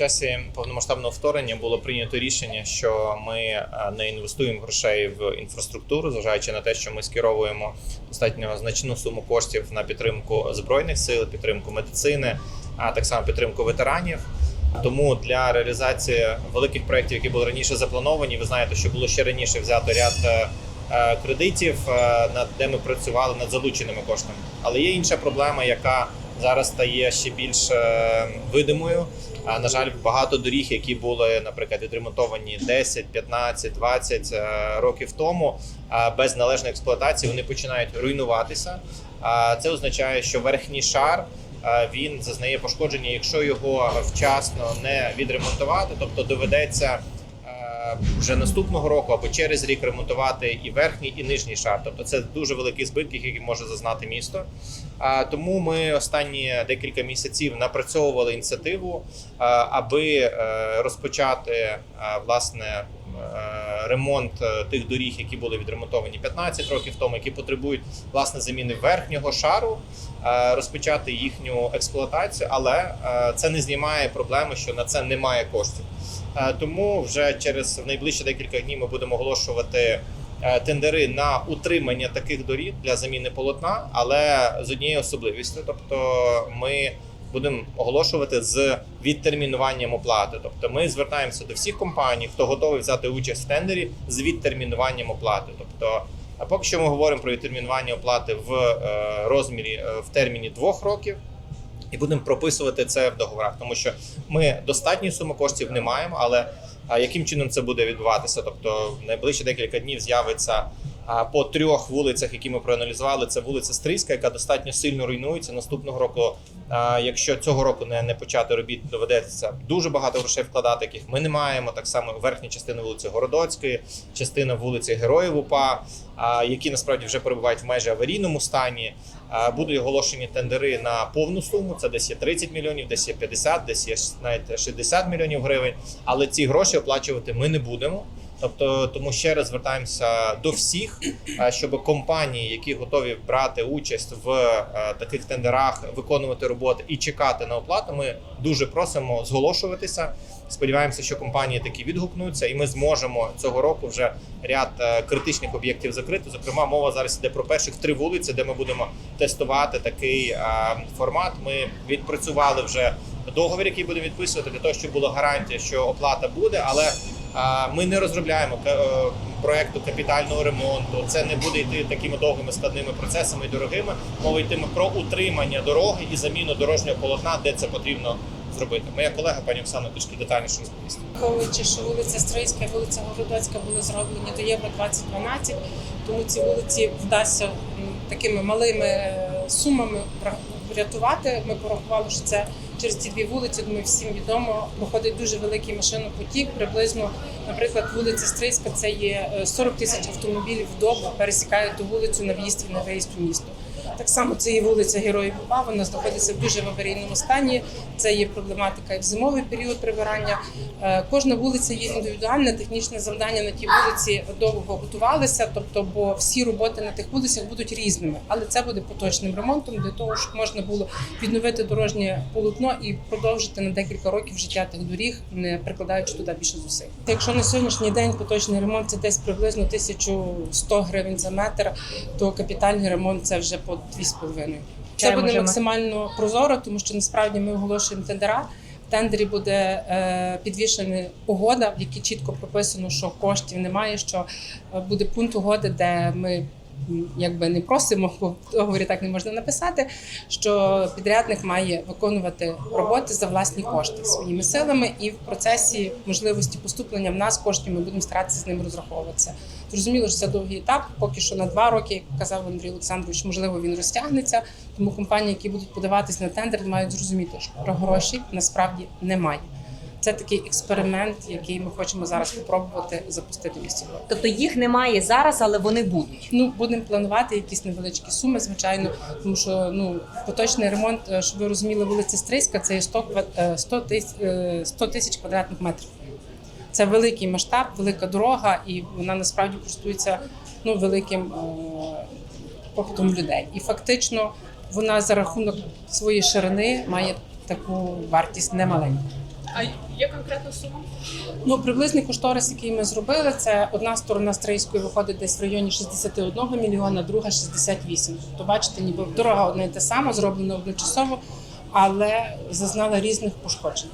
часі повномасштабного вторгнення було прийнято рішення, що ми е, не інвестуємо грошей в інфраструктуру, зважаючи на те, що ми скеровуємо достатньо значну суму коштів на підтримку збройних сил, підтримку медицини, а так само підтримку ветеранів. Тому для реалізації великих проєктів, які були раніше заплановані, ви знаєте, що було ще раніше взято ряд е, е, кредитів, над де ми працювали над залученими коштами. Але є інша проблема, яка зараз стає ще більш видимою. На жаль, багато доріг, які були, наприклад, відремонтовані 10, 15, 20 е, років тому, без належної експлуатації вони починають руйнуватися. А це означає, що верхній шар е, він зазнає пошкодження, якщо його вчасно не відремонтувати, тобто доведеться е, вже наступного року або через рік ремонтувати і верхній, і нижній шар. Тобто це дуже великі збитки, які може зазнати місто. Тому ми останні декілька місяців напрацьовували ініціативу, аби е, розпочати е, власне е, ремонт тих доріг, які були відремонтовані 15 років тому, які потребують власне заміни верхнього шару, розпочати їхню експлуатацію, але це не знімає проблеми, що на це немає коштів. Тому вже через найближчі декілька днів ми будемо оголошувати тендери на утримання таких доріг для заміни полотна, але з однією особливістю. Тобто ми будемо оголошувати з відтермінуванням оплати. Тобто ми звертаємося до всіх компаній, хто готовий взяти участь в тендері з відтермінуванням оплати. Тобто, а поки що ми говоримо про відтермінування оплати в е, розмірі е, в терміні двох років. І будемо прописувати це в договорах, тому що ми достатньої суми коштів не маємо. Але а, яким чином це буде відбуватися? Тобто, в найближчі декілька днів з'явиться по трьох вулицях, які ми проаналізували. Це вулиця Стрийська, яка достатньо сильно руйнується. Наступного року, якщо цього року не, не почати робіт, доведеться дуже багато грошей вкладати, яких ми не маємо. Так само верхня частина вулиці Городоцької, частина вулиці Героїв УПА, які насправді вже перебувають в майже аварійному стані. Будуть оголошені тендери на повну суму. Це десь є 30 мільйонів, десь є 50, десь є навіть 60 мільйонів гривень. Але ці гроші оплачувати ми не будемо. Тобто, тому ще раз звертаємося до всіх, щоб компанії, які готові брати участь в е, таких тендерах, виконувати роботи і чекати на оплату, ми дуже просимо зголошуватися. Сподіваємося, що компанії такі відгукнуться, і ми зможемо цього року вже ряд е, критичних об'єктів закрити. Зокрема, мова зараз йде про перших три вулиці, де ми будемо тестувати такий е, формат. Ми відпрацювали вже договір, який будемо відписувати для того, щоб була гарантія, що оплата буде, але е, ми не розробляємо е, проекту капітального ремонту. Це не буде йти такими довгими складними процесами і дорогими. Мова йтиме про утримання дороги і заміну дорожнього полотна, де це потрібно зробити. Моя колега пані Оксана трішки детальніше розповість. Враховуючи, що вулиця Стрийська і вулиця Городоцька були зроблені до Євро 2012, тому ці вулиці вдасться такими малими е, сумами врятувати. Ми порахували, що це через ці дві вулиці, думаю, всім відомо, виходить дуже великий машинопотік. Приблизно, наприклад, вулиця Стрийська це є е, 40 тисяч автомобілів в добу пересікають ту вулицю на в'їзд і на виїзд у місто. Так само це є вулиця Героїв УПА, вона знаходиться в дуже в аварійному стані. Це є проблематика і в зимовий період прибирання. Е, Кожна вулиця є індивідуальне технічне завдання на тій вулиці довго готувалися, тобто, бо всі роботи на тих вулицях будуть різними, але це буде поточним ремонтом для того, щоб можна було відновити дорожнє полотно і продовжити на декілька років життя тих доріг, не прикладаючи туди більше зусиль. Якщо на сьогоднішній день поточний ремонт це десь приблизно 1100 гривень за метр, то капітальний ремонт це вже по 2,5. Це буде максимально прозоро, тому що насправді ми оголошуємо тендера. В тендері буде е, підвішена угода, в якій чітко прописано, що коштів немає, що е, буде пункт угоди, де ми якби не просимо, бо в договорі так не можна написати, що підрядник має виконувати роботи за власні кошти своїми силами, і в процесі можливості поступлення в нас коштів ми будемо старатися з ним розраховуватися. Зрозуміло, що це довгий етап. Поки що на два роки, як казав Андрій Олександрович, можливо, він розтягнеться. Тому компанії, які будуть подаватись на тендер, мають зрозуміти, що про гроші насправді немає. Це такий експеримент, який ми хочемо зараз спробувати запустити в місті. Львові. Тобто їх немає зараз, але вони будуть. Ну будемо планувати якісь невеличкі суми, звичайно, тому що ну поточний ремонт, е, щоб ви розуміли, вулиця Стрийська це є 100 е, 100 тисяч 100 тисяч квадратних метрів. Це великий масштаб, велика дорога, і вона насправді користується ну великим е, попитом людей. І фактично вона за рахунок своєї ширини має таку вартість немаленьку. А є конкретна сума? Ну, приблизний кошторис, який ми зробили, це одна сторона Стрийської виходить десь в районі 61 мільйона, друга 68. Тобто, бачите, ніби дорога одна і те саме, зроблено одночасово, але зазнала різних пошкоджень.